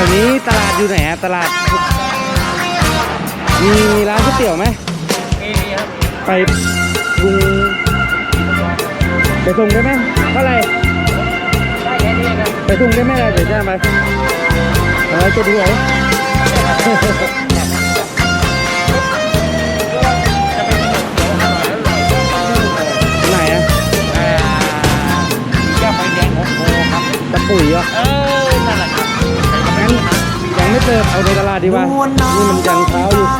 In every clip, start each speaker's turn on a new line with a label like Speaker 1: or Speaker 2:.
Speaker 1: ถวนี้ตลาดอยู่ไหนฮะตลาดมีร้านก๋วยเตี๋ยวไหม
Speaker 2: มีครับ
Speaker 1: ไปลุงไปส่งได้ไหมเท่าไหร่
Speaker 2: ไป
Speaker 1: ส่งได้ไหมล่ะเดี๋ยวจะ
Speaker 2: ไปอะไร
Speaker 1: จะ
Speaker 2: ดีไห
Speaker 1: ม ยังไม่เปิดเอาในตลาดดีกว่านี่มันยังเช้าอยู่
Speaker 3: จ้องยี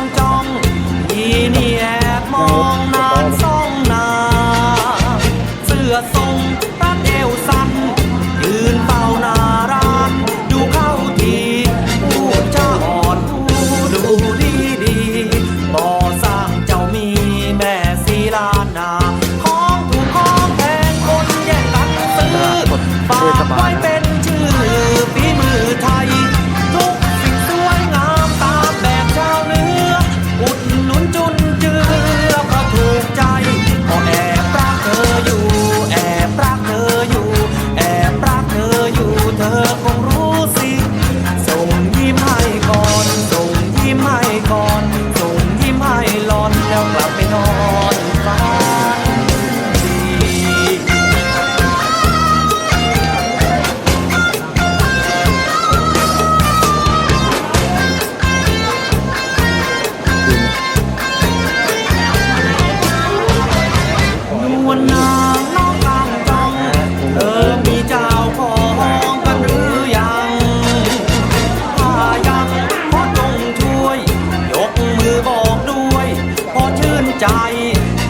Speaker 3: ใจ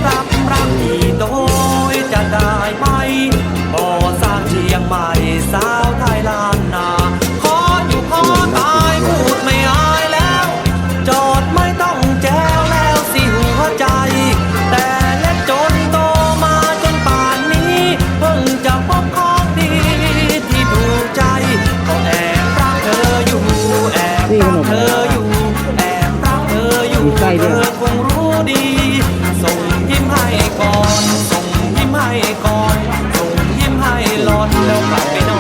Speaker 3: รับรักที่โดยจะได้ไหมบ่สร้างเชียงใหม่สาวไทยล้านนา ขออยู่ขอตายพูดไม่อายแล้ว จอดไม่ต้องแจวแล้วสิหัวใจ แต่เล็กจนโตมาจนป่านนี้ เพิ่งจะพบของดีที่ถูกใจก็แอบรักเธออยู่ แอบรักเธออยู่ แอบรักเธออยู่
Speaker 1: มีไส้
Speaker 3: เธ
Speaker 1: ด้วยเหร
Speaker 3: อ
Speaker 1: อ
Speaker 3: คงรู้ ดี ส่งยิ้มให้ก่อน ส่งยิ้มให้ก่อน ส่งยิ้มให้หลอนแล้วกลับไป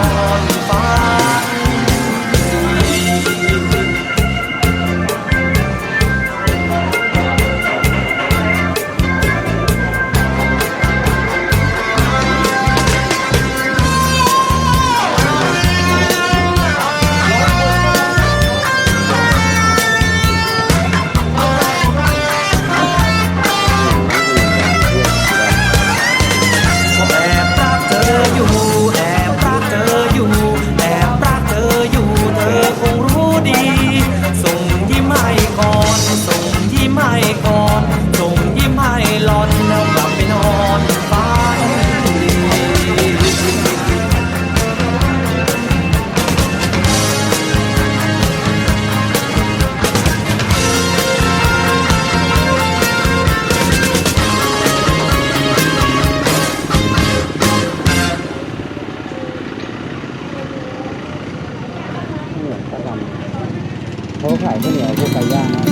Speaker 3: เขา
Speaker 1: ขายข้าวเหนียวพวกไก่ย่างนะ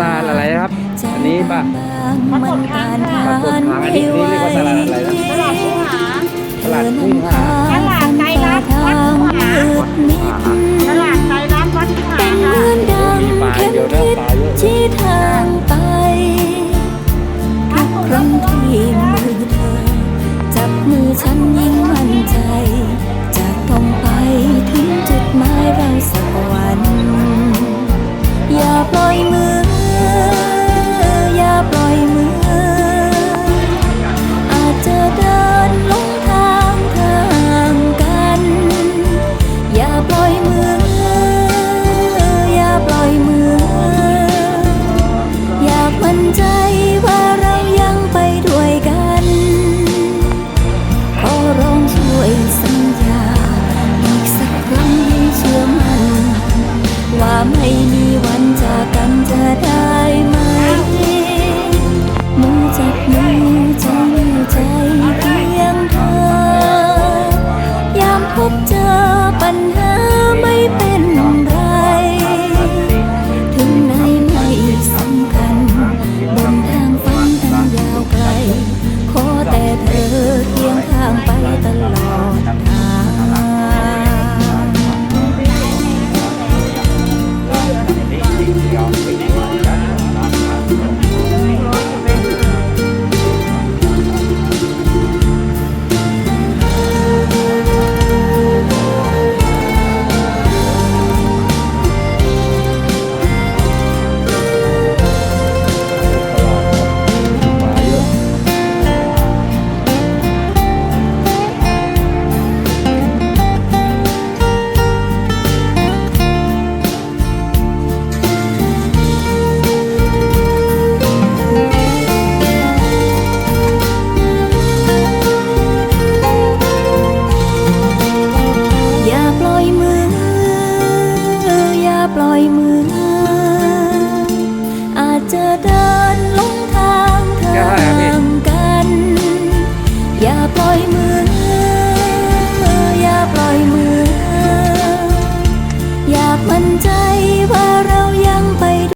Speaker 4: ตา
Speaker 1: ลอะไรครับ อันนี้ป่ะ
Speaker 4: บางมันตานทา
Speaker 1: ปลาสด
Speaker 4: น
Speaker 1: ทางอันนี้นี่เรียกว่าตลาดอะไรนะตลาดกุ้งหา
Speaker 4: ตลาดไกลรัดวัดหามิด
Speaker 5: ตลาด